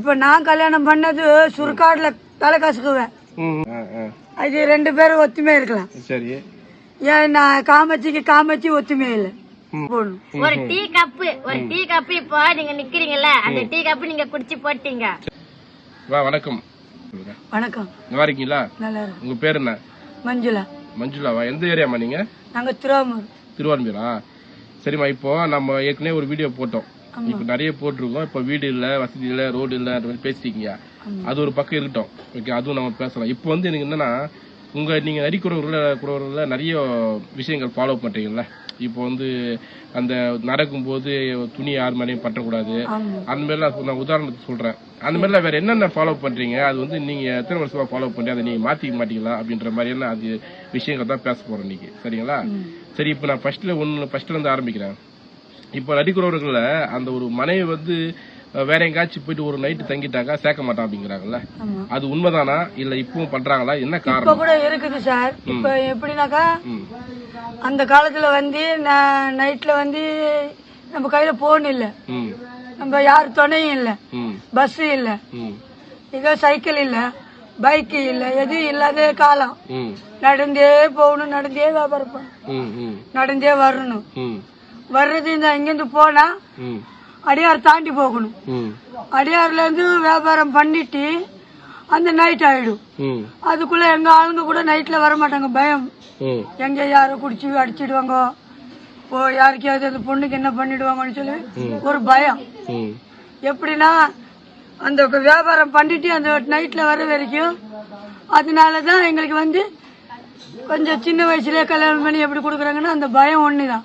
இப்போ நான் கல்யாணம் பண்ணது சுருக்காடுல தலை கசுக்குவேன். அது ரெண்டு பேரும் ஒத்துமையா இருக்கலாம். சரி. ஏன் நான் காமச்சிக்கு காமச்சி ஒத்துமையா இல்லை. ஒரு டீ கப்பு ஒரு டீ கப்பு இப்போ நீங்க நிக்கிறீங்கல்ல அந்த டீ கப்பு நீங்க குடிச்சு போட்டீங்க. வா வணக்கம். வணக்கம். நல்லா இருக்கீங்களா? நல்லா இருக்கும். உங்க பேர் என்ன? மஞ்சுளா. மஞ்சுளாவா எந்த ஏரியாமா நீங்க? நாங்க திருவாமூர் திருவாரூரா சரிம்மா இப்போ நம்ம ஏற்கனவே ஒரு வீடியோ போட்டோம். இப்போ நிறைய போட்டிருக்கோம். இப்போ வீடு இல்ல வசதி இல்ல ரோடு இல்ல அந்த மாதிரி பேசிட்டீங்க. அது ஒரு பக்கம் இருக்கட்டும். ஓகே அதுவும் நம்ம பேசலாம். இப்போ வந்து எனக்கு என்னன்னா உங்க நீங்க நரிக்குறவர்கள குறவர்கள நிறைய விஷயங்கள் ஃபாலோ பண்றீங்கல்ல? இப்போ வந்து அந்த நடக்கும்போது துணி யார் மேலேயும் பற்றக்கூடாது. அந்த மாதிரிலாம் நான் உதாரணத்துக்கு சொல்றேன். அந்த மாதிரிலாம் வேற என்னென்ன ஃபாலோ பண்றீங்க? அது வந்து நீங்க எத்தனை வருஷமா ஃபாலோ பண்றீங்க? அதை நீங்க மாத்திக்க மாட்டீங்களா? அப்படின்ற மாதிரியான அது விஷயங்கள் தான் பேச போறோம் இன்னைக்கு. சரிங்களா? சரி இப்போ நான் ஃபர்ஸ்ட்ல ஒன்னு ஃபர்ஸ்ட்ல இருந்து ஆரம்பிக்கிறேன். இப்போ நடிக்கிறவர்கள அந்த ஒரு மனைவி வந்து வேற எங்கேயாச்சும் போயிட்டு ஒரு நைட்டு தங்கிட்டாக்கா சேர்க்க மாட்டான் அப்படிங்கிறாங்கல்ல? அது உண்மைதானா? இல்ல இப்பவும் பண்றாங்களா? என்ன இப்ப காரணம்? கூட இருக்குது சார். இப்ப எப்படின்னாக்கா அந்த காலத்துல வந்து நைட்ல வந்து நம்ம கையில போன் இல்ல. நம்ம யார் துணையும் இல்ல. பஸ் இல்ல. இதோ சைக்கிள் இல்ல. பைக் இல்ல. எதுவும் இல்லாத காலம். நடந்தே போகணும் நடந்தே வியாபாரம் நடந்தே வரணும். வர்றது இந்த இங்கிருந்து போனா அடியார் தாண்டி போகணும். அடியார்ல இருந்து வியாபாரம் பண்ணிட்டு அந்த நைட் ஆயிடும். அதுக்குள்ள எங்க ஆளுங்க கூட நைட்ல வர மாட்டாங்க பயம். எங்க யாரோ குடிச்சு அடிச்சிடுவாங்க. ஓ யாருக்கையாவது அந்த பொண்ணுக்கு என்ன பண்ணிடுவாங்கன்னு சொல்லி ஒரு பயம். எப்படின்னா அந்த வியாபாரம் பண்ணிட்டு அந்த நைட்ல வர வரைக்கும் அதனாலதான் எங்களுக்கு வந்து கொஞ்சம் சின்ன வயசுலயே கல்யாணம் பண்ணி எப்படி கொடுக்குறாங்கன்னா அந்த பயம் ஒண்ணுதான்.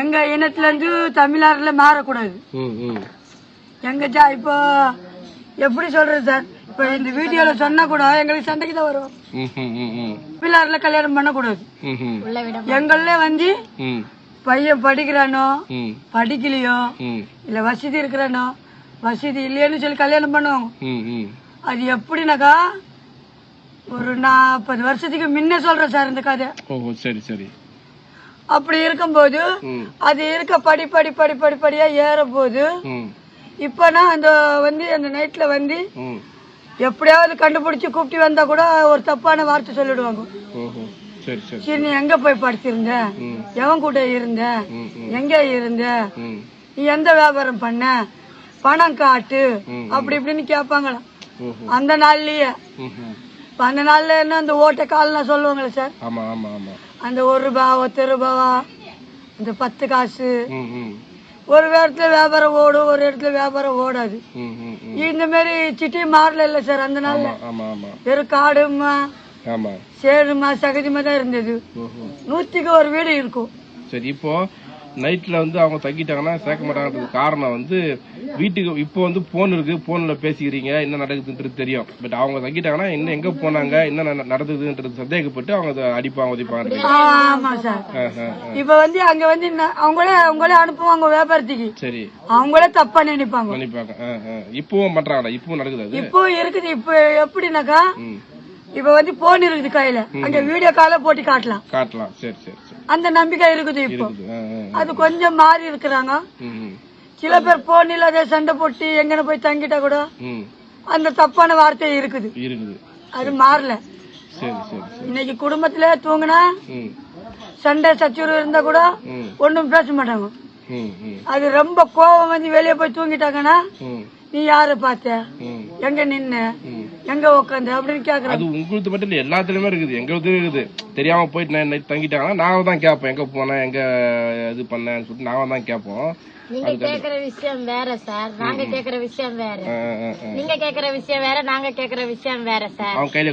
எங்க இனத்துல இருந்து தமிழ்நாட்டுல மாறக்கூடாது. எங்க ஜா இப்போ எப்படி சொல்றது சார்? இப்போ இந்த வீடியோல சொன்னா கூட எங்களுக்கு சண்டைக்கு தான் வரும் தமிழ்நாட்டுல கல்யாணம் பண்ணக்கூடாது. எங்கள வந்து பையன் படிக்கிறானோ படிக்கலையோ இல்ல வசதி இருக்கிறானோ வசதி இல்லையேன்னு சொல்லி கல்யாணம் பண்ணுவாங்க. அது எப்படினாக்கா ஒரு நாற்பது வருஷத்துக்கு முன்ன சொல்றேன் சார் இந்த கதை. ஓஹோ சரி சரி. அப்படி இருக்கும்போது அது இருக்க படி படி படி படி படியா ஏறும் போது இப்பனா அந்த வந்து அந்த நைட்ல வந்து எப்படியாவது கண்டுபிடிச்சு கூப்பிட்டு வந்தா கூட ஒரு தப்பான வார்த்தை சொல்லிடுவாங்க. சரி நீ எங்க போய் படிச்சிருந்த? எவன் கூட இருந்த? எங்க இருந்த? நீ எந்த வியாபாரம் பண்ண? பணம் காட்டு. அப்படி இப்படின்னு கேட்பாங்களாம். அந்த நாள்லயே. அந்த நாள்ல என்ன அந்த ஓட்ட கால்லாம் சொல்லுவாங்களே சார்? ஆமா ஆமா ஆமா. அந்த ஒரு ரூபா ஒத்த ரூபாவா? அந்த பத்து காசு. ஒரு இடத்துல வியாபாரம் ஓடும் ஒரு இடத்துல வியாபாரம் ஓடாது. இந்த மாதிரி சிட்டி மாறல இல்ல சார் அந்த நாள்ல? வெறும் காடுமா சேருமா சகதிமா தான் இருந்தது. நூத்திக்கு ஒரு வீடு இருக்கும். சரி இப்போ நைட்ல வந்து அவங்க தங்கிட்டாங்கன்னா சேர்க்க மாட்டாங்கன்றது காரணம் வந்து வீட்டுக்கு இப்போ வந்து போன் இருக்கு போன்ல பேசிக்கிறீங்க என்ன நடக்குதுன்றது தெரியும். பட் அவங்க தங்கிட்டாங்கன்னா என்ன எங்க போனாங்க என்ன நட- நடந்ததுன்றது சந்தேகப்பட்டு அவங்க அடிப்பாங்க உதைப்பாங்க ஆமா சார். இப்ப வந்து அங்க வந்து அவங்களே அவங்களே அனுப்புவாங்க வியாபாரத்துக்கு. சரி. அவங்களே தப்பா நினைப்பாங்க. ஆ. இப்பவும் பண்றாங்களா? இப்பவும் நடக்குது இப்போ இருக்குது. இப்போ எப்படின்னாக்கா இப்ப வந்து போன் இருக்குது கையில. அங்க வீடியோ கால போட்டு காட்டலாம். காட்டலாம். சரி சரி. அந்த நம்பிக்கை இருக்குது இப்போ. அது கொஞ்சம் மாறி இருக்கிறாங்க. சில பேர் போன் இல்லாத சண்டை போட்டு எங்கன போய் தங்கிட்டா கூட அந்த தப்பான வார்த்தை இருக்குது. அது மாறல. இன்னைக்கு குடும்பத்துல தூங்குனா சண்டை சச்சுறு இருந்தா கூட ஒண்ணும் பேச மாட்டாங்க. அது ரொம்ப கோவம் வந்து வெளியே போய் தூங்கிட்டாங்கன்னா நீ யார பார்த்த? எங்க நின்னு? எங்க உட்காந்து அப்படின்னு கேக்குறேன் அது உங்களுக்கு மட்டும் இல்ல எல்லாத்துலயுமே இருக்குது. எங்களுக்கு இருக்குது. தெரியாம போயிட்டு நான் நைட் தங்கிட்டாங்கன்னா நாங்க தான் கேட்போம் எங்க போனேன் எங்க இது பண்ணேன்னு சொல்லிட்டு நாங்க தான் கேட்போம். நீங்க கேக்குற விஷயம் வேற சார் நாங்க கேக்குற விஷயம் வேற. நீங்க கேக்குற விஷயம் வேற நாங்க கேக்குற விஷயம் வேற சார் கையில.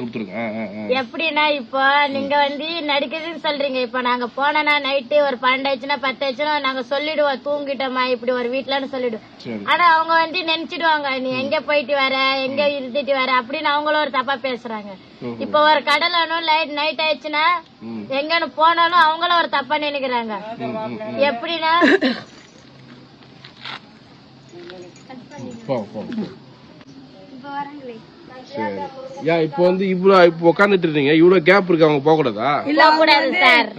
எப்படின்னா இப்போ நீங்க வந்து நடிக்குதுன்னு சொல்றீங்க. இப்போ நாங்க போனோம்னா நைட்டு ஒரு பன்னெண்டு ஆச்சுன்னா பத்து ஆச்சுன்னா நாங்க சொல்லிடுவோம். தூங்கிட்டோமா இப்படி ஒரு வீட்டுலன்னு சொல்லிடுவோம். ஆனா அவங்க வந்து நினைச்சிடுவாங்க நீ எங்க போயிட்டு வர? எங்க இருந்துட்டு வர? அப்படின்னு அவங்களும் ஒரு தப்பா பேசுறாங்க. இப்போ ஒரு கடலனும் லைட் நைட் ஆயிடுச்சுன்னா. எங்கன்னு போனாலும் அவங்களும் ஒரு தப்பா நினைக்கிறாங்க. எப்படின்னா போ போ. போ. சரி. ஏன் இப்போ வந்து இவ்வளோ இப்போ உட்காந்துட்டு இருக்கீங்க. இவ்வளோ கேப் இருக்கு அவங்க போக கூடாதா போக கூடாது சார்.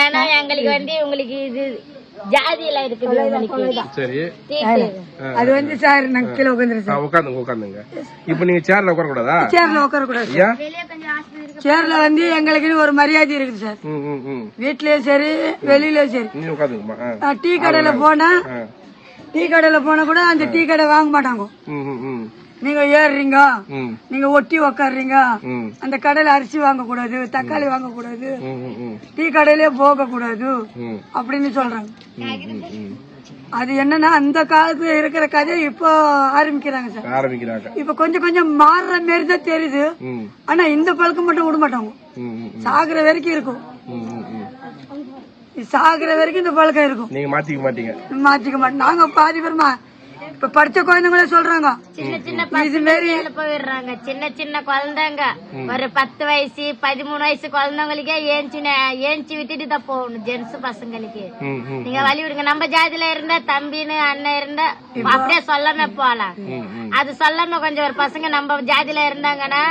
ஏன்னா எங்களுக்கு வந்து உங்களுக்கு இது ஜாதியில இருக்குது உங்களுக்கு சரி. அது வந்து சார் நாங்க கீழே ஆ, உட்காந்துங்க உட்காந்துங்க இப்ப நீங்க சேர்ல உட்கார கூடாதா சேர்ல உட்கார கூடாது சேர்ல வந்து எங்களுக்குன்னு ஒரு மரியாதை இருக்குது சார். வீட்லயும் சரி வெளியிலயும் சரி. டீ கடையில போனா. டீ கடையில போனா கூட அந்த டீ கடை வாங்க மாட்டாங்க. நீங்க ஏறுறீங்க நீங்க ஒட்டி உக்காடுறீங்க அந்த கடையில அரிசி வாங்க கூடாது தக்காளி வாங்க கூடாது டீ கடையிலே போக கூடாது அப்படின்னு சொல்றாங்க. அது என்னன்னா அந்த காலத்துல இருக்கிற கதையை இப்போ ஆரம்பிக்கிறாங்க சார். ஆரம்பிக்கிறாங்க. இப்ப கொஞ்சம் கொஞ்சம் மாறுற மாரி தான் தெரியுது. ஆனா இந்த பழக்கம் மட்டும் விட மாட்டாங்க. சாகுற வரைக்கும் இருக்கும். சாகுற வரைக்கும் இந்த பழக்கம் இருக்கும். நீங்க மாத்திக்க மாட்டீங்க. மாத்திக்க மாட்டோம். நாங்க பாதி பேருமா? இப்ப படிச்ச குழந்தைங்களே சொல்றாங்க. சின்ன சின்ன பசங்க போயிடுறாங்க. சின்ன சின்ன குழந்தைங்க. ஒரு பத்து வயசு பதிமூணு வயசு குழந்தைங்களுக்கே ஏஞ்சி ஏஞ்சி விட்டுட்டு தான் போகணும் ஜென்ஸ் பசங்களுக்கு. நீங்க வழி விடுங்க நம்ம ஜாதியில இருந்தா தம்பின்னு அண்ணன் இருந்தா அப்படியே சொல்லாம போலாம். அது சொல்லாம கொஞ்சம் ஒரு பசங்க நம்ம ஜாதியில இருந்தாங்கன்னா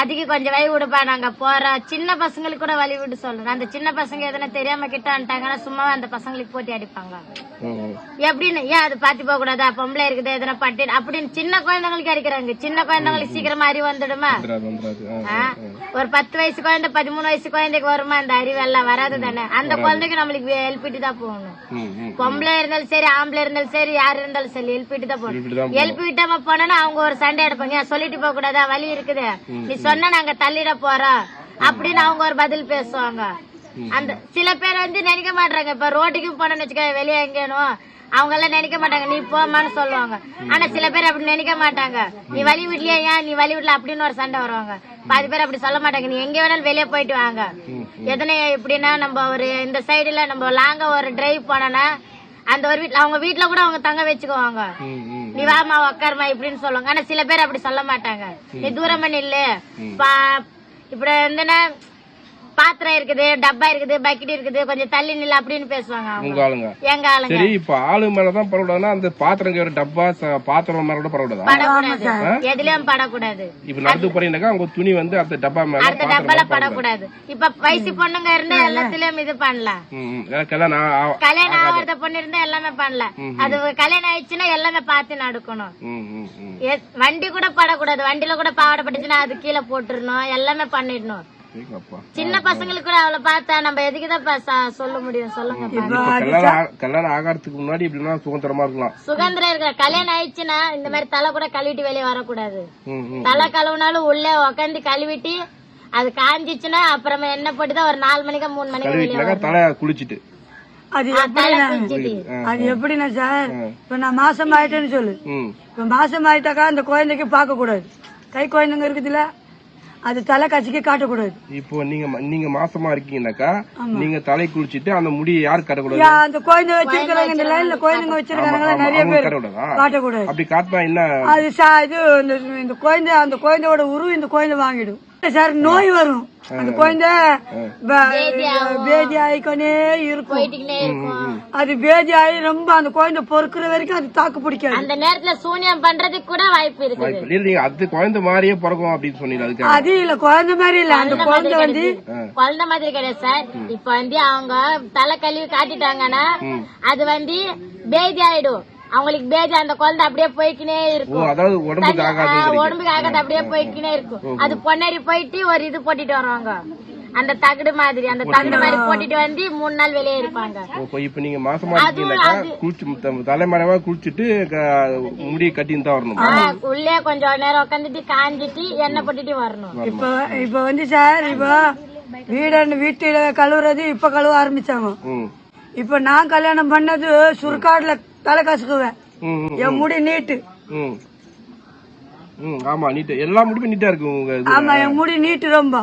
அதுக்கு கொஞ்சம் வழி விடுப்பா நாங்க போறோம். சின்ன பசங்களுக்கு கூட வழி விட்டு சொல்லணும் அந்த சின்ன பசங்க எதனா தெரியாம கிட்ட வந்துட்டாங்கன்னா சும்மா அந்த பசங்களுக்கு போட்டி அடிப்பாங்க. எப்படின்னு ஏன் அது பாத்து போக கூடாதா? பொம்பளை இருக்குது எதனா பட்டு அப்படின்னு சின்ன குழந்தைங்களுக்கு அடிக்கிறாங்க. சின்ன குழந்தைங்களுக்கு சீக்கிரமா அறிவு வந்துடுமா? ஒரு பத்து வயசு குழந்தை பதிமூணு வயசு குழந்தைக்கு வருமா? அந்த அறிவு எல்லாம் வராது தானே. அந்த குழந்தைக்கு நம்மளுக்கு எழுப்பிட்டு தான் போகணும். பொம்பளை இருந்தாலும் சரி ஆம்பளை இருந்தாலும் சரி யார் இருந்தாலும் சரி எழுப்பிட்டு தான் போகணும். எழுப்பி விட்டாம போனா அவங்க ஒரு சண்டை எடுப்பாங்க. சொல்லிட்டு போக கூடாதா வலி இருக்குது சொன்னா நாங்க தள்ளிட போறோம். அப்படின்னு அவங்க ஒரு பதில் பேசுவாங்க. அந்த சில பேர் வந்து நினைக்க மாட்டாங்க. இப்ப ரோட்டுக்கு போனோம்னு வச்சுக்க வெளியே எங்கேனும் அவங்க எல்லாம் நினைக்க மாட்டாங்க. நீ போமான்னு சொல்லுவாங்க. ஆனா சில பேர் அப்படி நினைக்க மாட்டாங்க. நீ வழி விடலையா ஏன் நீ வழி விடல அப்படின்னு ஒரு சண்டை வருவாங்க. பாதி பேர் அப்படி சொல்ல மாட்டாங்க. நீ எங்க வேணாலும் வெளியே போயிட்டு வாங்க. எதனை எப்படின்னா நம்ம ஒரு இந்த சைடுல நம்ம லாங்கா ஒரு டிரைவ் போனோம்னா அந்த ஒரு வீட்ல அவங்க வீட்ல கூட அவங்க தங்க வச்சுக்குவாங்க. நீ வாமா உக்காருமா இப்படின்னு சொல்லுவாங்க. ஆனா சில பேர் அப்படி சொல்ல மாட்டாங்க. நீ தூரமா நில்லு. பா இப்படி வந்துன்னா பாத்திரம் இருக்குது டப்பா இருக்குது பக்கெட் இருக்குது கொஞ்சம் தள்ளி நில்லு அப்படின்னு பேசுவாங்க அவங்க. உங்க ஆளுங்க. எங்க ஆளுங்க. சரி இப்ப ஆளு மேலதான் பரவிடாதுன்னா அந்த பாத்திரம் டப்பா பாத்திரம் மேல கூட பரவிடாதா படக்கூடாது எதுலயும் படக்கூடாது. இப்ப நடந்து போறீங்கன்னாக்கா அவங்க துணி வந்து அந்த டப்பா மேல அடுத்த டப்பால. படக்கூடாது. இப்ப வயசு பொண்ணுங்க இருந்தா எல்லாத்துலயும் இது பண்ணலாம். கல்யாணம் கல்யாணம் ஆகிறத பொண்ணு இருந்தா எல்லாமே பண்ணலாம். அது கல்யாணம் ஆயிடுச்சுன்னா எல்லாமே பார்த்து நடக்கணும். வண்டி கூட படக்கூடாது. வண்டியில கூட பாவாடை பட்டுச்சுன்னா அது கீழே போட்டுறணும். எல்லாமே பண்ணிடணும். சின்ன பசங்களுக்கு கூட அவளை பார்த்தா நம்ம எதுக்குதான் சொல்ல முடியும்? சொல்லுங்க கல்யாணம் ஆ- கல்யாணம் ஆகாததுக்கு முன்னாடி இப்படின்னா சுதந்திரமா இருக்கலாம். சுதந்திரம் இருக்கிற கல்யாணம் ஆயிடுச்சுன்னா இந்த மாதிரி தலை கூட கழுவிட்டு வெளியே வரக்கூடாது. தலை கழுவுனாலும் உள்ளே உக்காந்து கழுவிட்டு அது காஞ்சிச்சுன்னா அப்புறமா என்ன போட்டுதான் ஒரு நாலு மணிக்கா மூணு மணிக்கு தலை குளிச்சிட்டு. அது எப்படின்னா அது எப்படின்னா சார்? இப்ப நான் மாசம் ஆயிட்டேன்னு சொல்லு இப்ப மாசம் ஆயிட்டாக்கா அந்த குழந்தைக்கு பார்க்க கூடாது கை குழந்தைங்க இருக்குதுல்ல? அது தலை கட்சிக்கு காட்டக்கூடாது. இப்போ நீங்க நீங்க மாசமா இருக்கீங்கன்னாக்கா நீங்க தலை குளிச்சிட்டு அந்த முடியை யாரு கட்டக்கூடாது? அந்த குழந்தை வச்சிருக்கிறாங்க. இந்த லைன்ல குழந்தைங்க வச்சிருக்காங்க நிறைய பேர் கட்டக்கூடாதா. அப்படி காட்டினா என்ன? அது சா- இது இந்த இந்த குழந்தை அந்த குழந்தையோட உருவம் இந்த குழந்தை வாங்கிடும். சார் நோய் வரும். அந்த குழந்தை பேதி ஆயிக்கொண்டே இருக்கும். அது பேதி ஆகி ரொம்ப அந்த குழந்தை பொறுக்கிற வரைக்கும் அது தாக்கு பிடிக்காது. அந்த நேரத்துல சூனியம் பண்றதுக்கு கூட வாய்ப்பு நீங்க அது குழந்தை மாதிரியே பிறக்கும் அப்படின்னு சொன்னீங்க அது இல்ல குழந்தை மாதிரி இல்ல. அந்த குழந்தை வந்து குழந்தை மாதிரி கிடையாது சார். இப்ப வந்து அவங்க தலை கழுவி காட்டிட்டாங்கன்னா அது வந்து பேதி ஆயிடும். அவங்களுக்கு பேதி அந்த குழந்தை அப்படியே போய்க்கினே இருக்கும். அதாவது உடம்புக்கு ஆகாது அப்படியே போய்க்கினே இருக்கும். அது பொன்னேறி போயிட்டு ஒரு இது போட்டுட்டு வருவாங்க. அந்த தகடு மாதிரி அந்த தகடு மாதிரி போட்டுட்டு வந்து மூணு நாள் வெளியே இருப்பாங்க. இப்போ இப்ப நீங்க மாசமா குளிச்சு தலைமறைவா குளிச்சுட்டு முடியை கட்டின்னு தான் வரணும்? உள்ளே கொஞ்சம் நேரம் உட்காந்துட்டு காஞ்சிட்டு எண்ணெய் போட்டுட்டு வரணும். இப்ப இப்ப வந்து சார் இப்ப வீடு வீட்டுல கழுவுறது இப்ப கழுவ ஆரம்பிச்சாங்க. இப்ப நான் கல்யாணம் பண்ணது சுருக்காடுல தலை கசுக்குவேன் என் முடி நீட்டு. ஆமா நீட்டா. எல்லா முடியுமே நீட்டா இருக்கு உங்க ஆமா என் முடி நீட்டு ரொம்ப.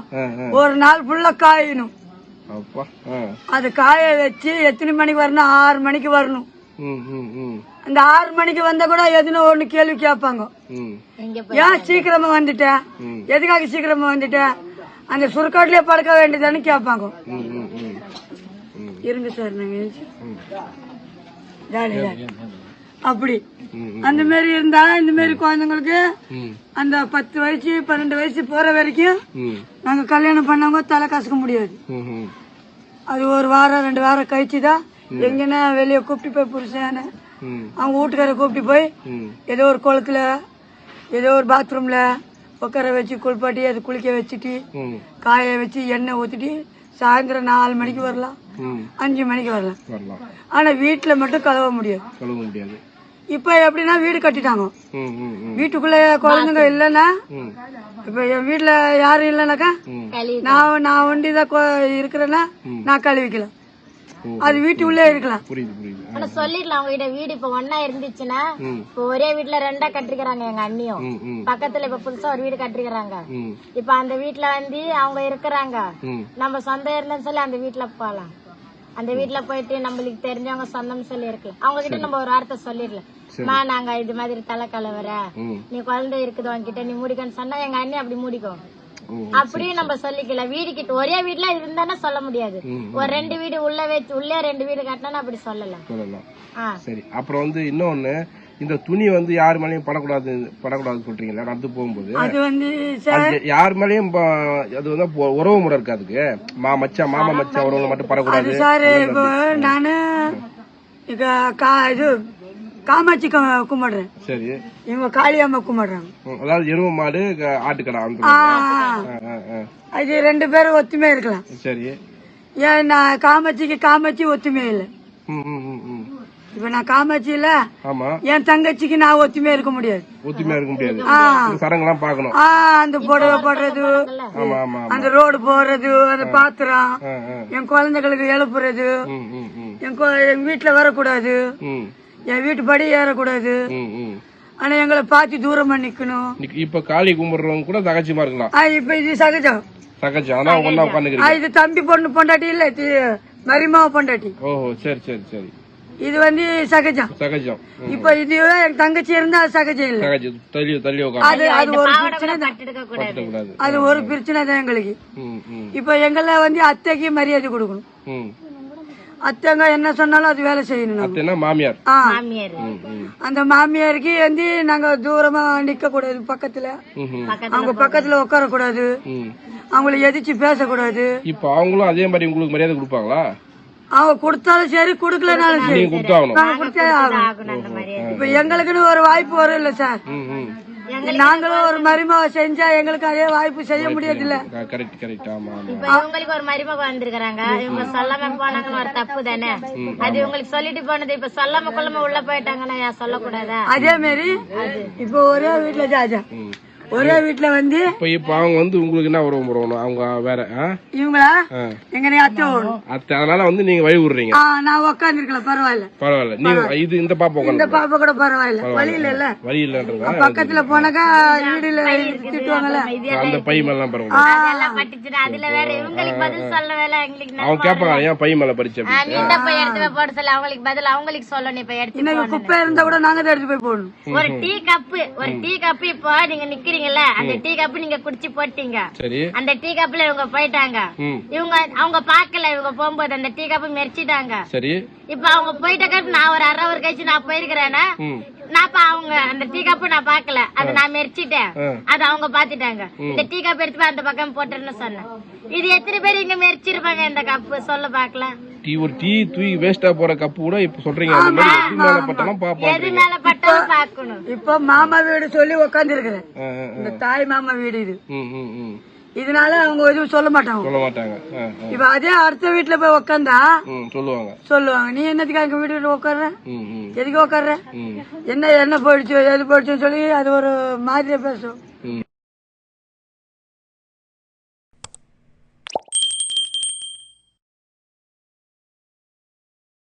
ஒரு நாள் ஃபுல்லா காயணும். அது காய வச்சு எத்தனை மணிக்கு வரணும்? ஆறு மணிக்கு வரணும். அந்த ஆறு மணிக்கு வந்தா கூட எதுனா ஒண்ணு கேள்வி கேட்பாங்க. ஏன் சீக்கிரமா வந்துட்டேன்? எதுக்காக சீக்கிரமா வந்துட்டேன்? அந்த சுருக்காட்டுலயே படுக்க வேண்டியதானு கேட்பாங்க. இருங்க சார் நாங்க. ஜாலியா அப்படி. அந்த மாதிரி இருந்தா இந்த மாதிரி குழந்தைங்களுக்கு அந்த பத்து வயசு பன்னெண்டு வயசு போற வரைக்கும் நாங்க கல்யாணம் பண்ணவங்க தலை கசக்க முடியாது. அது ஒரு வாரம் ரெண்டு வாரம் கழிச்சு தான் எங்கன்னா வெளியே கூப்பிட்டு போய் புருஷனை அவங்க வீட்டுக்கார கூப்பிட்டு போய் ஏதோ ஒரு குளத்துல ஏதோ ஒரு பாத்ரூம்ல உட்கார வச்சு குளிப்பாட்டி அதை குளிக்க வச்சுட்டு காய வச்சு எண்ணெய் ஊற்றிட்டு சாயந்தரம் நாலு மணிக்கு வரலாம். அஞ்சு மணிக்கு வரலாம். வரலாம். ஆனா வீட்டுல மட்டும் கழுவ முடியாது. கழுவ முடியாது. இப்போ எப்படின்னா வீடு கட்டிட்டாங்க. வீட்டுக்குள்ள குழந்தைங்க இல்லைன்னா இப்போ என் வீட்டுல யாரும் இல்லைனாக்கா நான் நான் ஒண்டி தான் இருக்கிறேன்னா நான் கழுவிக்கலாம். அது வீட்டுக்குள்ளே இருக்கலாம். புரியுது புரியுது. ஆ. ஆனா சொல்லிடலாம் அவங்க கிட்ட வீடு இப்ப ஒன்னா இருந்துச்சுன்னா இப்ப ஒரே வீட்டுல ரெண்டா கட்டிருக்கிறாங்க எங்க அண்ணியும். பக்கத்துல இப்ப புதுசா ஒரு வீடு கட்டிருக்கிறாங்க. இப்ப அந்த வீட்டுல வந்து அவங்க இருக்கிறாங்க. நம்ம சொந்தம் இருந்தோம்னு சொல்லி அந்த வீட்டுல போலாம். அந்த வீட்டுல போயிட்டு நம்மளுக்கு தெரிஞ்சவங்க சொந்தம் சொல்லி இருக்கலாம் அவங்க கிட்ட நம்ம ஒரு வார்த்தை சொல்லிடலாம். மா நாங்க இது மாதிரி தலை கலவர. நீ குழந்தை இருக்குது உன்கிட்ட நீ மூடிக்கன்னு சொன்னா எங்க அண்ணி அப்படி மூடிக்கும். ஓ அப்படியும் நம்ம சொல்லிக்கலாம் வீடு கிட்ட ஒரே வீட்டுல இருந்தானே சொல்ல முடியாது. ஒரு ரெண்டு வீடு உள்ள வச்சு உள்ளே ரெண்டு வீடு கட்டினா அப்படி சொல்லலாம். சொல்லலாம் சரி அப்புறம் வந்து இன்னொன்னு இந்த துணி வந்து யார் மேலயும் படக்கூடாது படக்கூடாதுன்னு சொல்றீங்களா நடந்து போகும்போது. அது வந்து சார் அது யார் மேலயும் அது வந்து உறவு முறை இருக்கு அதுக்கு. மா மச்சான் மாமா மச்சான் உறவுல மட்டும் படக்கூடாது. சார் இப்போ நானு இங்க கா இது காமாட்சி கும்பிடுறேன். சரி. இவங்க காளியம்மா கும்பிடுறாங்க. அதாவது எருவு மாடு ஆட்டுக்கடா. அது ரெண்டு பேரும் ஒத்துமையா இருக்கலாம். சரி. ஏன் நான் காமாட்சிக்கு காமாட்சி ஒத்துமை இல்லை? இப்ப நான் காமாட்சி இல்ல ஆமா. என் தங்கச்சிக்கு நான் ஒத்துமையா இருக்க முடியாது. ஒத்துமையா இருக்க முடியாது. ஆ. சரங்கெல்லாம் பாக்கணும் ஆ அந்த புடவை போடுறது ஆமா ஆமா அந்த ரோடு போறது அந்த பாத்திரம். என் குழந்தைகளுக்கு எழுப்புறது என் கொ- எங்க வீட்டுல வரக்கூடாது. என் வீட்டு படி ஏறக்கூடாது. ஆனா எங்களை பார்த்து தூரமா நிக்கணும் இப்ப காளி கும்பிடுறவங்க கூட தகச்சியமா இருக்கலாம். ஆ, இப்ப இது சகஜம். சகஜம். ஒன்னா உட்காந்துக்கிறீங்க இது தம்பி பொண்ணு பொண்டாட்டி இல்ல இது மரிமாவ பொண்டாட்டி. ஓஹோ சரி சரி சரி. இது வந்து சகஜம். சகஜம். இப்ப இது என் தங்கச்சி இருந்தா அது சகஜம் இல்ல. சகஜம். தள்ளி தள்ளி உட்காந்து அது அது ஒரு பிரச்சனை தான். கட்டிருக்க கூடாது. கூடாது அது ஒரு பிரச்சனை தான் எங்களுக்கு. இப்ப எங்களை வந்து அத்தைக்கு மரியாதை கொடுக்கணும். அத்தைங்க என்ன சொன்னாலும் அது வேலை செய்யணும். மாமியார். அந்த மாமியாருக்கு வந்து நாங்க தூரமா நிக்க கூடாது பக்கத்துல அவங்க பக்கத்துல உட்கார கூடாது அவங்கள எதிர்த்து பேசக்கூடாது. இப்ப அவங்களும் அதே மாதிரி உங்களுக்கு மரியாதை கொடுப்பாங்களா? அவங்க கொடுத்தாலும் சரி கொடுக்கலனாலும் சரி. கொடுத்தே ஆகணும். இப்ப எங்களுக்குன்னு ஒரு வாய்ப்பு வரும் இல்ல சார் நாங்களும் ஒரு மருமாவை செஞ்சா எங்களுக்கு அதே வாய்ப்பு செய்ய முடியாது இல்ல கரெக்ட் கரெக்ட் ஆமா இவங்களுக்கு ஒரு மருமக வந்திருக்காங்க இவங்க சொல்லாம போனாங்கன்னு ஒரு தப்பு தானே? அது இவங்களுக்கு சொல்லிட்டு போனது இப்ப சொல்லாம கொள்ளாம உள்ள போயிட்டாங்கன்னா சொல்லக்கூடாதா? அதே மாதிரி இப்ப ஒரே வீட்டுல ஜாஜா. ஒரே வீட்டுல வந்து இப்ப இப்ப அவங்க வந்து உங்களுக்கு என்ன உறவு முறவணும் அவங்க வேற? இவங்களா? ஆ. எங்க அத்தை அத்தை அதனால வந்து நீங்க வழி விடுறீங்க. நான் உக்காந்துருக்கலாம் பரவாயில்ல. பரவாயில்ல. நீங்க இது இந்த பாப்பா இந்த பாப்பா கூட பரவாயில்ல. வழி இல்ல வழி இல்லன்றதா பக்கத்துல போனாக்கா வீடுல திட்டுவாங்கல்ல. அந்த பை மேலாம் பரவாயில்ல. அதெல்லாம் பட்டுச்சுன்னா அதுல வேற இவங்களுக்கு பதில் சொல்ல வேலை எங்களுக்கு அவங்க கேட்பாங்க ஏன் பை மேல பறிச்சு? அப்படி நீ தான் போய் எடுத்து போய் போட சொல்லி. அவங்களுக்கு பதில் அவங்களுக்கு சொல்லணும். இப்ப எடுத்து இன்னைக்கு குப்பை இருந்தா கூட நாங்க தான் எடுத்து போய் போடணும். ஒரு டீ கப்பு ஒரு டீ கப்பு இப்போ நீங்க நிக்கிறீங்கல்ல அந்த டீ கப்பு நீங்க குடிச்சு போட்டீங்க. அந்த டீ கப்ல இவங்க போயிட்டாங்க. இவங்க அவங்க பாக்கல இவங்க போகும்போது அந்த டீ கப்பு மெரிச்சிட்டாங்க. சரி. இப்ப அவங்க போயிட்டாக்க நான் ஒரு அரை ஒரு கழிச்சு நான் போயிருக்கிறேன்னா நான் அவங்க அந்த டீ கப்பு நான் பாக்கல அதை நான் மெரிச்சிட்டேன். அது அவங்க பாத்துட்டாங்க இந்த டீ கப் எடுத்து அந்த பக்கம் போட்டுருன்னு சொன்னேன். இது எத்தனை பேர் இங்க மெரிச்சிருப்பாங்க இந்த கப்பு? சொல்ல பாக்கலாம் டீ ஒரு டீ தூக்கி வேஸ்டா போற கப்பு கூட இப்ப சொல்றீங்க. அந்த மாதிரி எது மேல பட்டாலும் பாக்கணும். இப்ப மாமா வீடு சொல்லி ஆ. இந்த தாய் மாமா வீடு இது. இதனால அவங்க எதுவும் சொல்ல மாட்டாங்க. சொல்ல மாட்டாங்க. இப்ப அதே அடுத்த வீட்டுல போய் உக்காந்தா ம் சொல்லுவாங்க. சொல்லுவாங்க. நீ என்னத்துக்கு எங்க வீட்டுல உட்கார்ற எதுக்கு உட்கார்ற என்ன என்ன போயிடுச்சு எது போயிடுச்சுன்னு சொல்லி அது ஒரு மாதிரியா பேசும்.